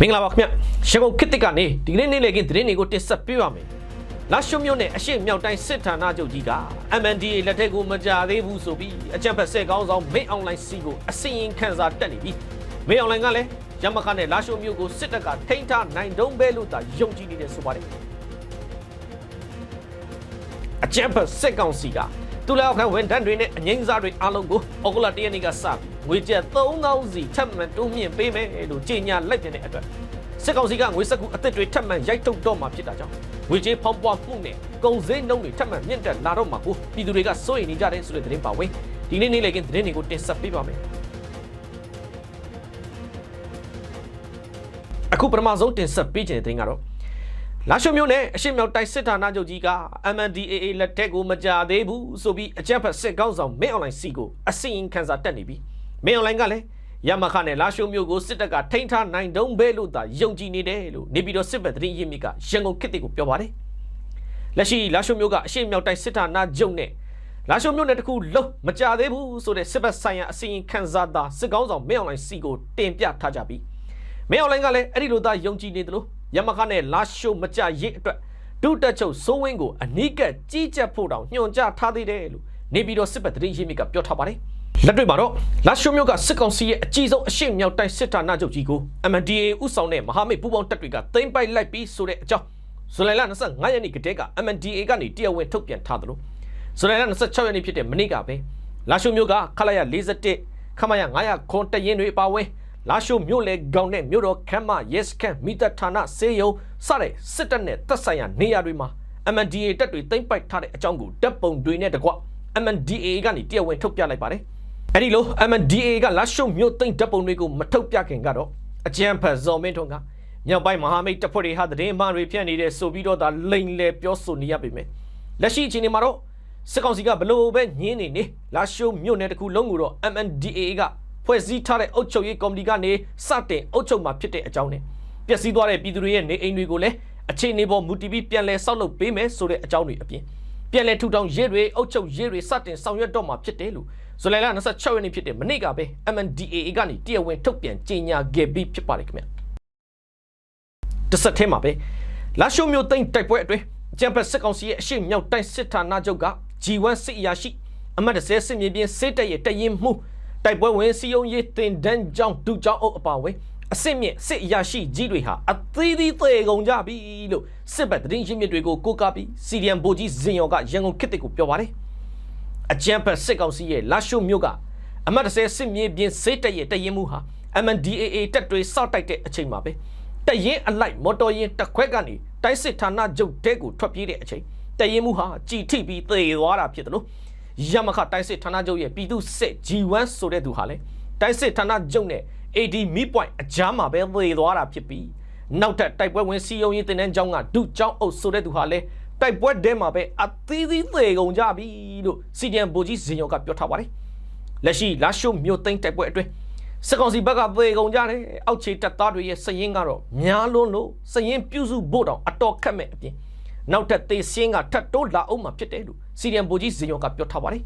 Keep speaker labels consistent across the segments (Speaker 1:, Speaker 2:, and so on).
Speaker 1: မင်္ဂလာပါခင်ဗျရန်ကုန်ခေတ်တစ်ကနေဒီကနေ့နေ့လည်ခင်းသတင်းတွေကိုတင်ဆက်ပေးပါမယ်လာရှုံမြို့နယ်အရှိမြောက်တိုင်းစစ်ဌာနချုပ်ကြီးက MNDA လက်ထက်ကိုမကြသေးဘူးဆိုပြီးအကြံဖက်ဆက်ကောင်းဆောင်မင်းအွန်လိုင်းစီကိုအစင်ရင်ခန်းစာတက်နေပြီမင်းအွန်လိုင်းကလည်းရမခနဲ့လာရှုံမြို့ကိုစစ်တပ်ကထိန်းထားနိုင်တုံးပဲလို့သာယုံကြည်နေတယ်ဆိုပါတယ်အကြံဖက်စစ်ကောင်စီက သူလောက်ခံဝန်တန်းတွေနဲ့အငိမ့်စားတွေအားလုံးကိုဩဂုတ်လ၁ရက်နေ့ကစပြီးငွေကျပ်3000စီထပ်မံတိုးမြင့်ပေးမယ်လို့ကြေညာလိုက်တဲ့အတွက်စစ်ကောင်စီကငွေစက်ကူအသစ်တွေထပ်မံရိုက်ထုတ်တော့မှာဖြစ်တာကြောင့်ငွေကြေးဖောင်းပွားမှုနဲ့ကုန်စည်နှုန်းတွေထပ်မံမြင့်တက်လာတော့မှာကိုပြည်သူတွေကစိုးရိမ်နေကြတယ်ဆိုတဲ့သတင်းပါဝင်ဒီနေ့နေ့လည်ကင်းသတင်းတွေကိုတင်ဆက်ပေးပါမယ်အခုပထမဆုံးတင်ဆက်ပေးခြင်းတဲ့သတင်းကတော့ လာရှုံမျိုးနဲ့အရှိမြောက်တိုင်းစစ်ဌာနချုပ်ကြီးက MNDAA လက်ထက်ကိုမကြသေးဘူးဆိုပြီးအကြံဖက်စစ်ကောင်းဆောင်မင်းအွန်လိုင်းစီကိုအစီရင်ခံစာတက်နေပြီမင်းအွန်လိုင်းကလည်းရမခနဲ့လာရှုံမျိုးကိုစစ်တပ်ကထိန်းထားနိုင်တုံးပဲလို့သာယုံကြည်နေတယ်လို့နေပြည်တော်စစ်ဘက်သတင်းရင်းမြစ်ကရန်ကုန်ခေတ်တွေကိုပြောပါတယ်လက်ရှိလာရှုံမျိုးကအရှိမြောက်တိုင်းစစ်ဌာနချုပ်နဲ့လာရှုံမျိုးနဲ့တခုလုံးမကြသေးဘူးဆိုတဲ့စစ်ဘက်ဆိုင်ရာအစီရင်ခံစာသာစစ်ကောင်းဆောင်မင်းအွန်လိုင်းစီကိုတင်ပြထားကြပြီမင်းအွန်လိုင်းကလည်းအဲ့ဒီလိုသာယုံကြည်နေတယ်လို့ ရမခနဲ့လာရှုံမကြရေးအတွက်ဒုတက်ချုပ်စိုးဝင်းကိုအနီးကပ်ကြီးကြပ်ဖို့တောင်ညွှန်ကြားထားသေးတယ်လို့နေပြည်တော်စစ်ဘက်သတင်းရင်းမြစ်ကပြောထားပါတယ်လက်တွေ့မှာတော့လာရှုံမျိုးကစစ်ကောင်စီရဲ့အကြီးဆုံးအရှိမြောက်တိုင်းစစ်ဌာနချုပ်ကြီးကို MNDAA ဥဆောင်တဲ့မဟာမိတ်ပူးပေါင်းတပ်တွေကသိမ်းပိုက်လိုက်ပြီးဆိုတဲ့အကြောင်းဇူလိုင်လ25ရက်နေ့ကတည်းက MNDAA ကနေတရားဝင်ထုတ်ပြန်ထားတယ်လို့ဇူလိုင်လ26ရက်နေ့ဖြစ်တဲ့မနေ့ကပဲလာရှုံမျိုးကခလာရ41ခမရ900ခွန်တရင်တွေအပါအဝင် လာရှုံမြို့လေကောင်းတဲ့မြို့တော်ခမ်းမ yes ခန့်မိသက်ဌာနစေယုံစတဲ့စစ်တပ်နဲ့တပ်ဆိုင်ရာနေရာတွေမှာ MNDAA တပ်တွေသိမ်းပိုက်ထားတဲ့အကြောင်းကိုတပ်ပုံတွေနဲ့တကွ MNDAA ကနေတရားဝင်ထုတ်ပြလိုက်ပါတယ်အဲ့ဒီလို MNDAA ကလာရှုံမြို့သိမ်းတပ်ပုံတွေကိုမထုတ်ပြခင်ကတော့အကြံဖတ်ဇော်မင်းထွန်းကမြောက်ပိုင်းမဟာမိတ်တပ်ဖွဲ့တွေဟာသတင်းမှန်တွေဖြန့်နေတဲ့ဆိုပြီးတော့ဒါလိန်လေပြောဆိုနေရပေမဲ့လက်ရှိအချိန်မှာတော့စစ်ကောင်စီကဘလို့ပဲညင်းနေနေလာရှုံမြို့နယ်တစ်ခုလုံးကိုတော့ MNDAA က ဖွဲ့စည်းထားတဲ့အုပ်ချုပ်ရေးကော်မတီကနေစတင်အုပ်ချုပ်မှာဖြစ်တဲ့အကြောင်းနဲ့ပျက်စီးသွားတဲ့ပြည်သူတွေရဲ့နေအိမ်တွေကိုလည်းအခြေအနေပေါ်မူတည်ပြီးပြန်လည်ဆောက်လုပ်ပေးမယ်ဆိုတဲ့အကြောင်းတွေအပြင်ပြန်လည်ထူထောင်ရေးတွေအုပ်ချုပ်ရေးတွေစတင်ဆောင်ရွက်တော့မှာဖြစ်တယ်လို့ဇူလိုင်လ26ရက်နေ့ဖြစ်တဲ့မနေ့ကပဲ MNDAA ကနေတရားဝင်ထုတ်ပြန်ကြေညာခဲ့ပြီးဖြစ်ပါတယ်ခင်ဗျတစ်ဆက်ထဲမှာပဲလာရှုံမျိုးသိန်းတိုက်ပွဲအတွင်းကျန်ဖက်စစ်ကောင်စီရဲ့အရှိမြောက်တိုင်းစစ်ဌာနချုပ်က G1 စစ်အရာရှိအမတ်30စစ်မြေပြင်စစ်တပ်ရဲ့တရင်မှု တိုက်ပွဲဝင်စီယုံရေးတင်ဒန်းကြောင်းဒုကြောင်းအုပ်အပါဝင်အစစ်မြင့်စစ်အရာရှိကြီးတွေဟာအသီးသီးသေကုန်ကြပြီလို့စစ်ဘက်သတင်းရင်းမြစ်တွေကိုကိုးကားပြီးစီရီယံဗိုလ်ကြီးဇင်ယောကရန်ကုန်ခေတ်ကိုပြောပါတယ်အကြံဖက်စစ်ကောင်စီရဲ့လာရှုမြို့ကအမတ်30စစ်မြေပြင်စစ်တပ်ရဲ့တရင်မှုဟာ MNDAA တပ်တွေစောက်တိုက်တဲ့အချိန်မှာပဲတရင်အလိုက်မော်တော်ယာဉ်တစ်ခွက်ကနေတိုက်စစ်ဌာနချုပ်တဲကိုထွက်ပြေးတဲ့အချိန်တရင်မှုဟာကြည်ထိပြီးသေသွားတာဖြစ်တယ်လို့ ရမခတိုက်စစ်ဌာနချုပ်ရဲ့ပြည်သူစစ် G1 ဆိုတဲ့သူဟာလေတိုက်စစ်ဌာနချုပ်နဲ့ AD Mi Point အကြားမှာပဲသေသွားတာဖြစ်ပြီးနောက်ထပ်တိုက်ပွဲဝင်စီယုံရေးတင်တဲ့ကျောင်းကဒုကျောင်းအုပ်ဆိုတဲ့သူဟာလေတိုက်ပွဲတဲမှာပဲအသီးသီးသေကုန်ကြပြီလို့စီဒီအမ်ဗိုလ်ကြီးဇင်ယောကပြောထားပါတယ်လက်ရှိလာရှုမြို့သိမ်းတိုက်ပွဲအတွင်းစစ်ကောင်စီဘက်ကသေကုန်ကြတယ်အောက်ခြေတပ်သားတွေရဲ့စရင်ကတော့များလွန်းလို့စရင်ပြုစုဖို့တောင်အတော်ခက်မဲ့အပြင် နောက်ထပ်သေစင်းကထပ်တိုးလာအောင်မှာဖြစ်တယ်လို့စီဒီအမ်ဗိုလ်ကြီးဇင်ယောကပြောထားပါတယ်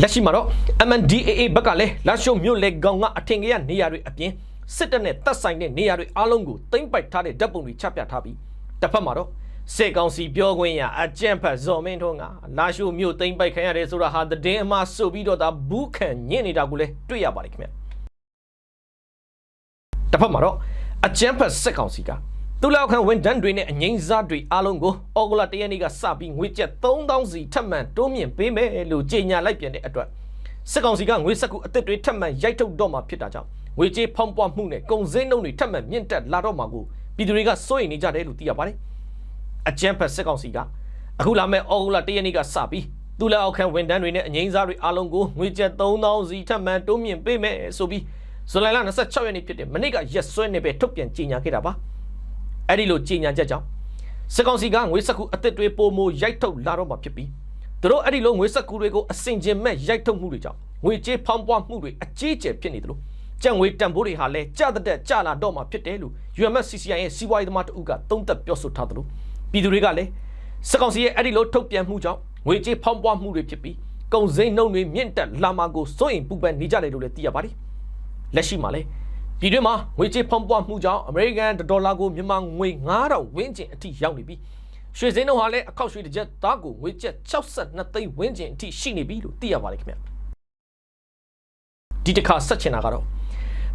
Speaker 1: လက်ရှိမှာတော့ MNDAA ဘက်ကလည်းလာရှုံမြို့လေကောင်ကအထင်ကြီးနေရာတွေအပြင်စစ်တပ်နဲ့တပ်ဆိုင်တဲ့နေရာတွေအားလုံးကိုသိမ့်ပိုက်ထားတဲ့ဓာတ်ပုံတွေချပြထားပြီးတစ်ဖက်မှာတော့စေကောင်စီပြောခွင့်ရအကြံဖတ်ဇော်မင်းထွန်းကလာရှုမြို့သိမ့်ပိုက်ခံရတယ်ဆိုတာဟာသတင်းအမှားဆိုပြီးတော့ဒါဘူးခံညင်နေတာကိုလည်းတွေ့ရပါတယ်ခင်ဗျတစ်ဖက်မှာတော့အကြံဖတ်စစ်ကောင်စီက သူလောက်ခံဝန်ဒန်းတွေနဲ့အငိမ့်စားတွေအားလုံးကိုအော်ဂိုလာတရက်နေ့ကစပြီးငွေကျပ်3000စီထပ်မံတိုးမြင့်ပေးမယ်လို့ကြေညာလိုက်ပြန်တဲ့အတွက်စစ်ကောင်စီကငွေစက်ကူအသစ်တွေထပ်မံရိုက်ထုတ်တော့မှာဖြစ်တာကြောင့်ငွေကြေးဖောင်းပွားမှုနဲ့ကုန်စည်နှုန်းတွေထပ်မံမြင့်တက်လာတော့မှာကိုပြည်သူတွေကစိုးရိမ်နေကြတယ်လို့သိရပါတယ်အကြမ်းဖက်စစ်ကောင်စီကအခုလာမဲ့အော်ဂိုလာတရက်နေ့ကစပြီးသူလက်အောက်ခံဝန်ဒန်းတွေနဲ့အငိမ့်စားတွေအားလုံးကိုငွေကျပ်3000စီထပ်မံတိုးမြင့်ပေးမယ်ဆိုပြီးဇူလိုင်လ26ရက်နေ့ဖြစ်တဲ့မနေ့ကရက်စွဲနေပဲထုတ်ပြန်ကြေညာခဲ့တာပါ အဲ့ဒီလိုကြေညာချက်ကြောင့်စစ်ကောင်စီကငွေစက်ကူအသစ်တွေပိုမိုရိုက်ထုတ်လာတော့မှာဖြစ်ပြီးသူတို့အဲ့ဒီလိုငွေစက်ကူတွေကိုအစင်ကျင်မဲ့ရိုက်ထုတ်မှုတွေကြောင့်ငွေကြေးဖောင်းပွားမှုတွေအကြီးအကျယ်ဖြစ်နေတယ်လို့ကြံငွေတန်ဖိုးတွေဟာလည်းကြတဲ့တက်ကြလာတော့မှာဖြစ်တယ်လို့ UMSCCI ရဲ့စီးပွားရေးသမားတဦးကသုံးသပ်ပြောဆိုထားတယ်လို့ပြည်သူတွေကလည်းစစ်ကောင်စီရဲ့အဲ့ဒီလိုထုတ်ပြန်မှုကြောင့်ငွေကြေးဖောင်းပွားမှုတွေဖြစ်ပြီးကုန်စည်နှုန်းတွေမြင့်တက်လာမှာကိုစိုးရင်ပူပန်နေကြတယ်လို့လည်းသိရပါတယ်လက်ရှိမှာလည်း ပြည်တွင်းမှာငွေကြေးဖောင်းပွားမှုကြောင့်အမေရိကန်ဒေါ်လာကိုမြန်မာငွေ9000ဝန်းကျင်အထိရောက်နေပြီရွှေစင်းတို့ဟာလည်းအခောက်ရွှေတစ်ကြက်သားကိုငွေကျပ်62သိန်းဝန်းကျင်အထိရှိနေပြီလို့သိရပါတယ်ခင်ဗျဒီတစ်ခါဆက်ချင်တာကတော့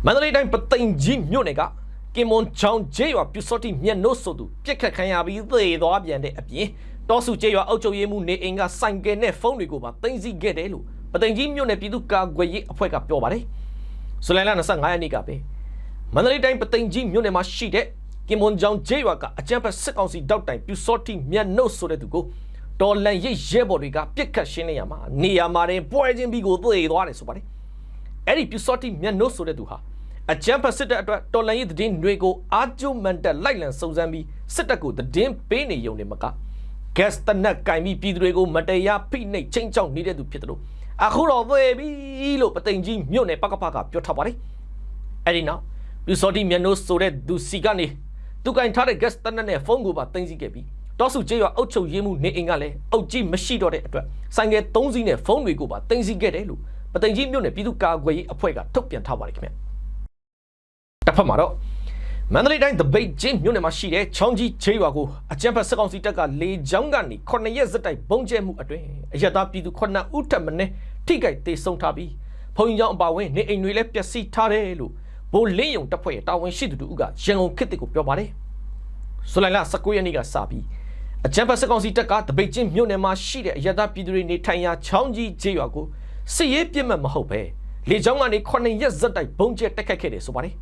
Speaker 1: မန္တလေးတိုင်းပသိမ်ကြီးမြို့နယ်ကကင်မွန်ချောင်းဂျေးရွာပြူစောတိမြက်နို့ဆိုသူပြက်ခတ်ခံရပြီးသေသွားပြန်တဲ့အပြင်တောစုဂျေးရွာအုပ်ချုပ်ရေးမှူးနေအိမ်ကစိုင်ကယ်နဲ့ဖုန်းတွေကိုပါတင်စီခဲ့တယ်လို့ပသိမ်ကြီးမြို့နယ်ပြည်သူ့ကာကွယ်ရေးအဖွဲ့ကပြောပါတယ်ဇူလိုင်လ25ရက်နေ့ကပဲ မန္တလေးတိုင်းပသိမ်ကြီးမြို့နယ်မှာရှိတဲ့ကင်မွန်ကြောင်ဂျေးရွာကအကြမ်းဖက်စစ်ကောင်စီတောက်တိုင်ပြူစောတိမြတ်နှုတ်ဆိုတဲ့သူကိုတော်လန်ရိတ်ရဲဘော်တွေကပြစ်ခတ်ရှင်းနေရမှာနေရာမှာတင်ပွဲချင်းပြီးကိုသေသွားတယ်ဆိုပါတယ်အဲ့ဒီပြူစောတိမြတ်နှုတ်ဆိုတဲ့သူဟာအကြမ်းဖက်စစ်တပ်အတွက်တော်လန်ရိတ်သတင်းတွေကိုအာကျုမန်တက်လိုက်လံစုံစမ်းပြီးစစ်တပ်ကိုသတင်းပေးနေရုံနဲ့မက gas တနက်ကင်ပြီးပြည်သူတွေကိုမတရားဖိနှိပ်ချင်းချောက်နေတဲ့သူဖြစ်တယ်လို့အခုတော့သေပြီလို့ပသိမ်ကြီးမြို့နယ်ပကပကပြောထားပါတယ်အဲ့ဒီနောက် လူစော်တီမြန်နိုးဆိုတဲ့သူစီကနေသူကင်ထားတဲ့ gas တနက်နဲ့ဖုန်းကိုပါတင်စီခဲ့ပြီးတောစုကျေးရွာအုပ်ချုပ်ရေးမှုနေအိမ်ကလည်းအုပ်ကြီးမရှိတော့တဲ့အတွက်ဆိုင်ကယ်၃စီးနဲ့ဖုန်းတွေကိုပါတင်စီခဲ့တယ်လို့ပသိမ်ကြီးမြို့နယ်ပြည်သူ့ကာကွယ်ရေးအဖွဲ့ကထုတ်ပြန်ထားပါတယ်ခင်ဗျတစ်ဖက်မှာတော့မန္တလေးတိုင်းတပိတ်ချင်းမြို့နယ်မှာရှိတဲ့ချောင်းကြီးချေးရွာကိုအကြံဖက်စစ်ကောင်စီတပ်ကလေကြောင်းကနေ9ရက်စက်တိုက်ပုံကျဲမှုအတွင်းအရတာပြည်သူ9ဦးထပ်မင်းထိကြိုက်တေဆုံးထားပြီးဘုံကြောင်အပါဝင်နေအိမ်တွေလည်းပျက်စီးထားတယ်လို့ ဘိုးလင်းယုံတပ်ဖွဲ့ရဲ့တာဝန်ရှိသူတူကရန်ကုန်ခေတ်တစ်ကိုပြောပါတယ်။ဇူလိုင်လ19ရက်နေ့ကစပြီးအကြံဖတ်စကောင်စီတပ်ကတပိတ်ချင်းမြို့နယ်မှာရှိတဲ့အရသာပြည်သူတွေနေထိုင်ရာချောင်းကြီးကျေးရွာကိုစစ်ရေးပြစ်မှတ်မဟုတ်ပဲလေကြောင်းကနေ9ရက်ဇက်တိုက်ဘုံကျဲတိုက်ခိုက်ခဲ့တယ်ဆိုပါတယ်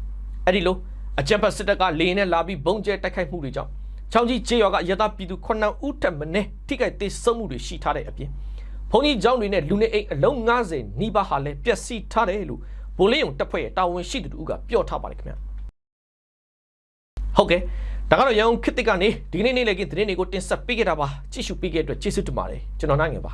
Speaker 1: ။အဲ့ဒီလိုအကြံဖတ်စစ်တပ်ကလေနဲ့လာပြီးဘုံကျဲတိုက်ခိုက်မှုတွေကြောင့်ချောင်းကြီးကျေးရွာကအရသာပြည်သူ9ဦးထက်မနည်းထိခိုက်ဒေဆုံးမှုတွေရှိထားတဲ့အပြင်ဘုံကြီးကျောင်းတွေနဲ့လူနေအိမ်အလုံး90နီးပါးဟာလည်းပျက်စီးထားတယ်လို့ ဘိုလင်းယုံတပ်ဖွဲ့ရဲ့တာဝန်ရှိသူတို့ကပြောထားပါတယ်ခင်ဗျဟုတ်ကဲ့ဒါကတော့ရန်ကုန်ခေတ်တစ်ကနေဒီကနေ့နေ့လည်ကသတင်းတွေကိုတင်ဆက်ပေးခဲ့တာပါကြည့်ရှုပေးခဲ့တဲ့အတွက်ကျေးဇူးတင်ပါတယ်ကျွန်တော်နိုင်ငယ်ပါ